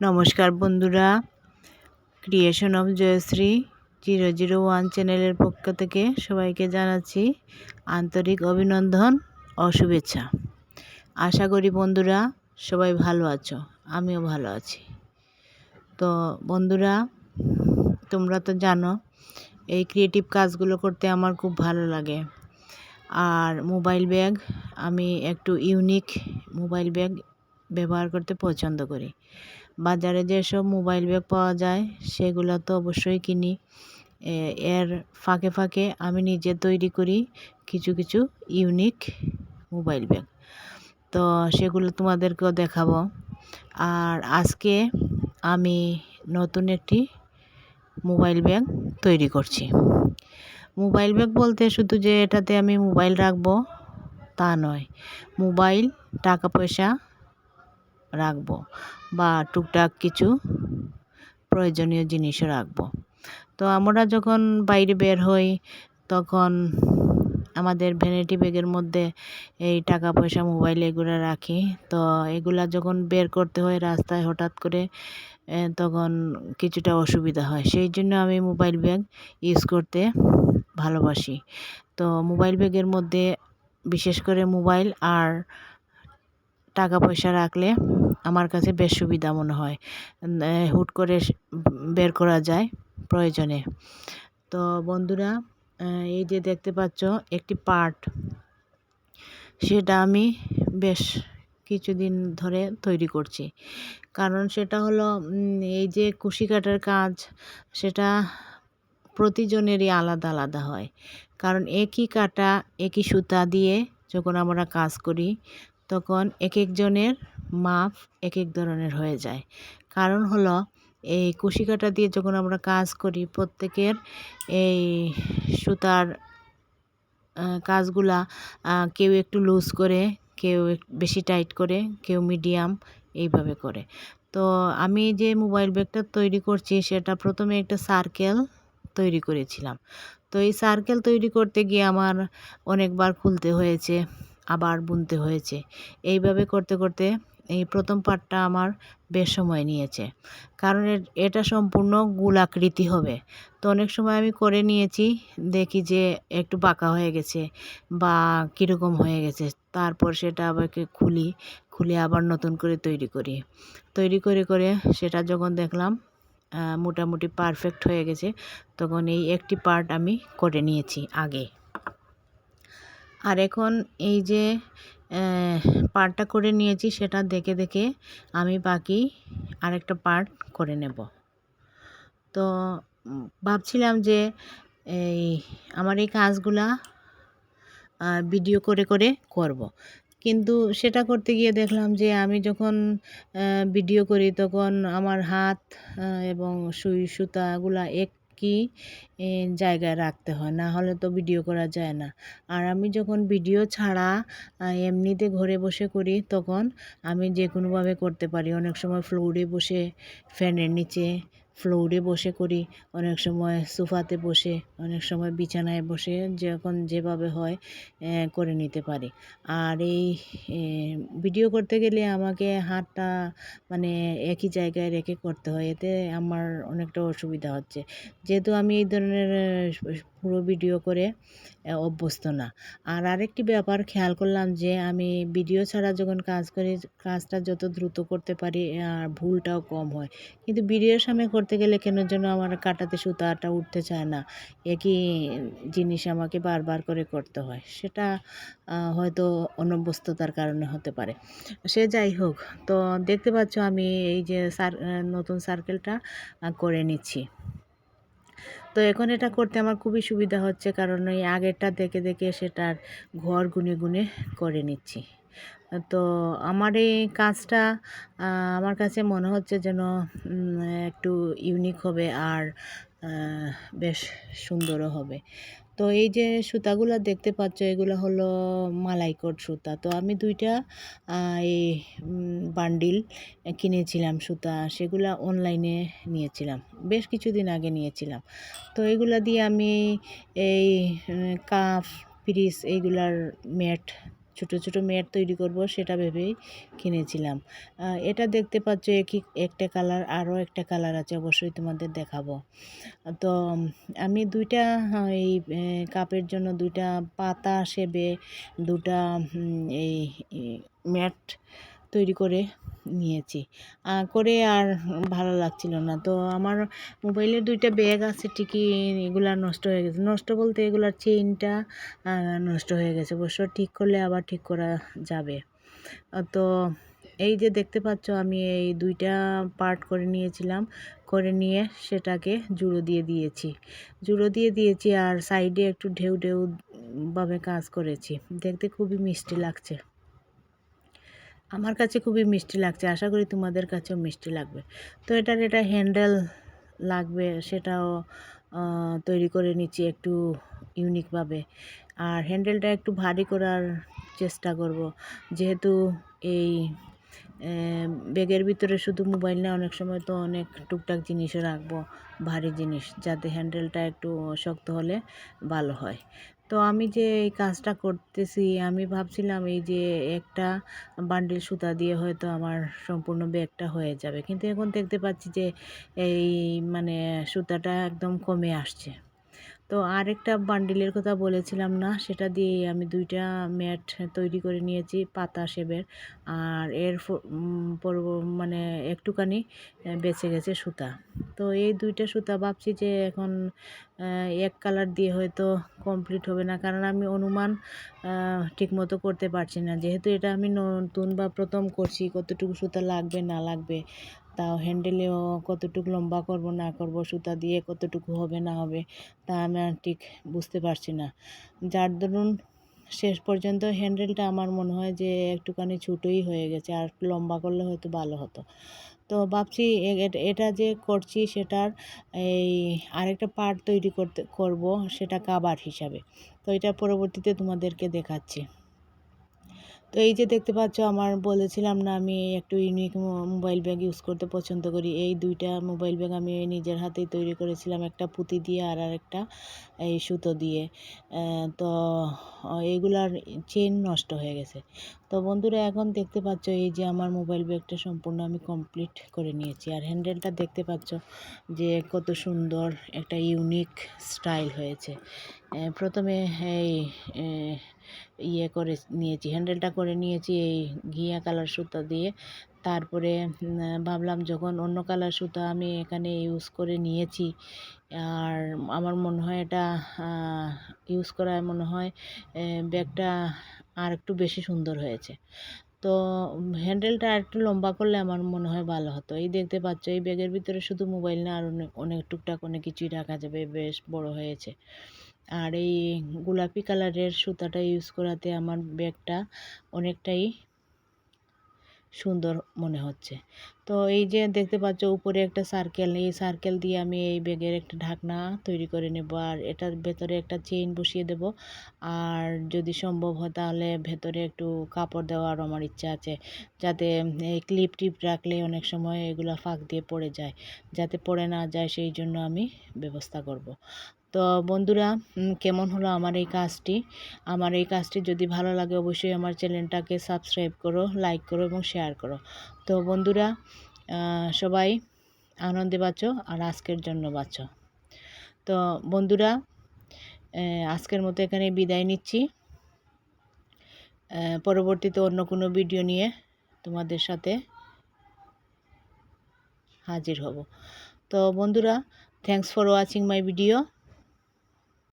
নমস্কার বন্ধুরা। Creation of Joyshree zero zero one চ্যানেলের পক্ষ থেকে সবাইকে জানাচ্ছি আন্তরিক অভিনন্দন ও শুভেচ্ছা আশা করি বন্ধুরা সবাই ভালো আছো, আমিও ভালো আছি। তো বন্ধুরা, তোমরা তো জানো, এই ক্রিয়েটিভ কাজগুলো করতে আমার খুব ভালো লাগে। আর মোবাইল ব্যাগ আমি একটু ইউনিক মোবাইল ব্যাগ ব্যবহার করতে পছন্দ করি। বাজারে যেসব মোবাইল ব্যাগ পাওয়া যায়, সেগুলো তো অবশ্যই কিনি। এর ফাঁকে ফাঁকে আমি নিজে তৈরি করি কিছু কিছু ইউনিক মোবাইল ব্যাগ। তো সেগুলো তোমাদেরকেও দেখাবো। আর আজকে আমি নতুন একটি মোবাইল ব্যাগ তৈরি করছি। মোবাইল ব্যাগ বলতে শুধু যে এটাতে আমি মোবাইল রাখব তা নয়, মোবাইল, টাকা পয়সা রাখব বা টুকটাক কিছু প্রয়োজনীয় জিনিসও রাখব। তো আমরা যখন বাইরে বের হই, তখন আমাদের ভ্যানিটি ব্যাগের মধ্যে এই টাকা পয়সা মোবাইল এগুলো রাখি। তো এগুলা যখন বের করতে হয় রাস্তায় হঠাৎ করে তখন কিছুটা অসুবিধা হয়। সেই জন্য আমি মোবাইল ব্যাগ ইউজ করতে ভালোবাসি। তো মোবাইল ব্যাগের মধ্যে বিশেষ করে মোবাইল আর টাকা পয়সা রাখলে আমার কাছে বেশ সুবিধা মনে হয়। হুট করে বের করা যায় প্রয়োজনে। তো বন্ধুরা এই যে দেখতে পাচ্ছ একটি পার্ট, সেটা আমি বেশ কিছুদিন ধরে তৈরি করছি। কারণ সেটা হলো এই যে কুশি কাটার কাজ, সেটা প্রতিজনেরই আলাদা আলাদা হয়। কারণ একই কাটা, একই সুতা দিয়ে যখন আমরা কাজ করি তখন এক একজনের মাপ এক এক ধরনের হয়ে যায়। কারণ হলো, এই কুশি কাটা দিয়ে যখন আমরা কাজ করি, প্রত্যেকের এই সুতার কাজগুলা কেউ একটু লুজ করে, কেউ বেশি টাইট করে, কেউ মিডিয়াম এইভাবে করে। তো আমি যে মোবাইল ব্যাগটা তৈরি করছি, সেটা প্রথমে একটা সার্কেল তৈরি করেছিলাম। তো এই সার্কেল তৈরি করতে গিয়ে আমার অনেকবার খুলতে হয়েছে। আবার বুনতে হয়েছে। এইভাবে করতে করতে এই প্রথম পার্টটা আমার বেশ সময় নিয়েছে। কারণ এটা সম্পূর্ণ গোলাকৃতি হবে। তো অনেক সময় আমি করে নিয়েছি, দেখি যে একটু বাঁকা হয়ে গেছে বা কীরকম হয়ে গেছে। তারপর সেটা আবার খুলি, খুলে আবার নতুন করে তৈরি করি। তৈরি করে করে সেটা যখন দেখলাম মোটামুটি পারফেক্ট হয়ে গেছে, তখন এই একটি পার্ট আমি করে নিয়েছি আগে। আর এখন এই যে পার্টটা করে নিয়েছি সেটা দেখে দেখে আমি বাকি আরেকটা পার্ট করে নেব তো ভাবছিলাম যে এই আমার এই কাজগুলা ভিডিও করে করে করব। কিন্তু সেটা করতে গিয়ে দেখলাম যে আমি যখন ভিডিও করি তখন আমার হাত এবং সুই সুতাগুলা এক কি জায়গায় রাখতে হয়। না হলে তো ভিডিও করা যায় না। আর আমি যখন ভিডিও ছাড়া এমনিতে ঘরে বসে করি, তখন আমি যে কোনোভাবে করতে পারি। অনেক সময় ফ্লোরে বসে ফ্যানের নিচে ফ্লোরে বসে করি। অনেক সময় সোফাতে বসে, অনেক সময় বিছানায় বসে যখন যেভাবে হয় করে নিতে পারি। আর এই ভিডিও করতে গেলে আমাকে হাতটা মানে একই জায়গায় রেখে করতে হয়। এতে আমার অনেকটা অসুবিধা হচ্ছে। যেহেতু আমি এই ধরনের পুরো ভিডিও করে অভ্যস্ত না। আর আরেকটি ব্যাপার খেয়াল করলাম যে, আমি ভিডিও ছাড়া যখন কাজ করি, কাজটা যত দ্রুত করতে পারি আর ভুলটাও কম হয়। কিন্তু ভিডিওর সামনে করতে গেলে কেন যেন আমার কাটাতে সুতাটা উঠতে চায় না। একই জিনিস আমাকে বারবার করে করতে হয়। সেটা হয়তো অনভ্যস্ততার কারণে হতে পারে। সে যাই হোক, তো দেখতে পাচ্ছ আমি এই যে সার নতুন সার্কেলটা করে নিচ্ছি। তো এখন এটা করতে আমার খুবই সুবিধা হচ্ছে, কারণ ওই আগেরটা দেখে দেখে সেটার ঘর গুনে গুনে করে নিচ্ছি। তো আমার এই কাজটা আমার কাছে মনে হচ্ছে যেন একটু ইউনিক হবে আর বেশ সুন্দরও হবে। তো এই যে সুতাগুলো দেখতে পাচ্ছ, এগুলো হলো মালাইকট সুতা। তো আমি দুইটা এই বান্ডিল কিনেছিলাম সুতা, সেগুলো অনলাইনে নিয়েছিলাম, বেশ কিছুদিন আগে নিয়েছিলাম। তো এগুলো দিয়ে আমি এই কাফ, পিরিস, এইগুলার ম্যাট ছোট ছোট ম্যাট তৈরি করব সেটা ভেবেই কিনেছিলাম। এটা দেখতে পাচ্ছ একই, একটা কালার, আরও একটা কালার আছে, অবশ্যই তোমাদের দেখাবো। তো আমি দুইটা এই কাপের জন্য দুইটা পাতা সেবে, দুটা এই, ম্যাট তৈরি করে নিয়েছি। করে আর ভালো লাগছিল না। তো আমার মোবাইলের দুইটা ব্যাগ আছে, ঠিকই এগুলা নষ্ট হয়ে গেছে। নষ্ট বলতে এগুলার চেইনটা নষ্ট হয়ে গেছে। অবশ্য ঠিক করলে আবার ঠিক করা যাবে। তো এই যে দেখতে পাচ্ছ, আমি এই দুইটা পার্ট করে নিয়েছিলাম। করে নিয়ে সেটাকে জুড়ো দিয়ে দিয়েছি। জুড়ো দিয়ে দিয়েছি আর সাইডে একটু ঢেউ ঢেউ ভাবে কাজ করেছি। দেখতে খুবই মিষ্টি লাগছে। আমার কাছে খুবই মিষ্টি লাগছে, আশা করি তোমাদের কাছেও মিষ্টি লাগবে। তো এটার এটা হ্যান্ডেল লাগবে, সেটাও তৈরি করে নিচ্ছি একটু ইউনিকভাবে আর হ্যান্ডেলটা একটু ভারী করার চেষ্টা করব। যেহেতু এই ব্যাগের ভিতরে শুধু মোবাইল না, অনেক সময় তো অনেক টুকটাক জিনিসও রাখব, ভারী জিনিস, যাতে হ্যান্ডেলটা একটু শক্ত হলে ভালো হয়। তো আমি যে এই কাজটা করতেছি, আমি ভাবছিলাম এই যে একটা বান্ডিল সুতা দিয়ে হয়তো আমার সম্পূর্ণ ব্যাগটা হয়ে যাবে। কিন্তু এখন দেখতে পাচ্ছি যে এই মানে সুতাটা একদম কমে আসছে। তো আরেকটা বান্ডিলের কথা বলেছিলাম না? সেটা দিয়ে আমি দুইটা ম্যাট তৈরি করে নিয়েছি, পাতা সেবের। আর এর মানে একটুখানি বেঁচে গেছে সুতা। তো এই দুইটা সুতা ভাবছি যে এখন এক কালার দিয়ে হয়তো কমপ্লিট হবে না। কারণ আমি অনুমান ঠিকমতো করতে পারছি না। যেহেতু এটা আমি নতুন বা প্রথম করছি, কতটুকু সুতা লাগবে, না লাগবে তাও হ্যান্ডেলেও কতটুকু লম্বা করব, না করব, সুতা দিয়ে কতটুকু হবে, না হবে, তা আমি ঠিক বুঝতে পারছি না। যার দরুন শেষ পর্যন্ত হ্যান্ডেলটা আমার মনে হয় যে একটুখানি ছোটোই হয়ে গেছে, আর লম্বা করলে হয়তো ভালো হতো। তো ভাবছি এটা যে করছি সেটার এই আরেকটা পার্ট তৈরি করতে, করব সেটা কাবার হিসাবে। তো এটা পরবর্তীতে তোমাদেরকে দেখাচ্ছি। তো এই যে দেখতে পাচ্ছ, আমার বলেছিলাম না আমি একটু ইউনিক মোবাইল ব্যাগ ইউজ করতে পছন্দ করি। এই দুইটা মোবাইল ব্যাগ আমি নিজের হাতেই তৈরি করেছিলাম, একটা পুঁতি দিয়ে আর আরেকটা এই সুতো দিয়ে। তো, এগুলার চেন নষ্ট হয়ে গেছে। তো বন্ধুরা, এখন দেখতে পাচ্ছ এই যে আমার মোবাইল ব্যাগটা সম্পূর্ণ আমি কমপ্লিট করে নিয়েছি। আর হ্যান্ডেলটা দেখতে পাচ্ছ যে কত সুন্দর একটা ইউনিক স্টাইল হয়েছে। প্রথমে এই ইয়ে করে নিয়েছি হ্যান্ডেলটা করে নিয়েছি এই ঘিয়া কালার সুতা দিয়ে। তারপরে ভাবলাম যখন অন্য কালার সুতা আমি এখানে ইউজ করে নিয়েছি, আর আমার মনে হয় এটা ইউজ করায় মনে হয় ব্যাগটা আর একটু বেশি সুন্দর হয়েছে। তো হ্যান্ডেলটা একটু লম্বা করলে আমার মনে হয় ভালো হতো। এই দেখতে পাচ্ছ, এই ব্যাগের ভিতরে শুধু মোবাইল না, আর অনেক অনেক টুকটাক অনেক কিছুই রাখা যাবে, বেশ বড় হয়েছে। আর এই গোলাপি কালারের সুতাটা ইউজ করাতে আমার ব্যাগটা অনেকটাই সুন্দর মনে হচ্ছে। তো এই যে দেখতে পাচ্ছ উপরে একটা সার্কেল এই সার্কেল দিয়ে আমি এই ব্যাগের একটা ঢাকনা তৈরি করে নেব আর এটার ভেতরে একটা চেইন বসিয়ে দেব। আর যদি সম্ভব হয় তাহলে ভেতরে একটু কাপড় দেওয়ার আমার ইচ্ছা আছে, যাতে এই ক্লিপ টিপ রাখলে অনেক সময় এগুলো ফাঁক দিয়ে পড়ে যায়, যাতে পড়ে না যায় সেই জন্য আমি ব্যবস্থা করব। তো বন্ধুরা কেমন হলো আমার এই কাজটি? আমার এই কাজটি যদি ভালো লাগে অবশ্যই আমার চ্যানেলটাকে সাবস্ক্রাইব করো লাইক করো এবং শেয়ার করো। তো বন্ধুরা সবাই আনন্দে বাঁচো আর আজকের জন্য বাঁচো। তো বন্ধুরা আজকের মতো এখানে বিদায় নিচ্ছি। পরবর্তীতে অন্য কোনো ভিডিও নিয়ে তোমাদের সাথে হাজির হব। তো বন্ধুরা thanks for watching my video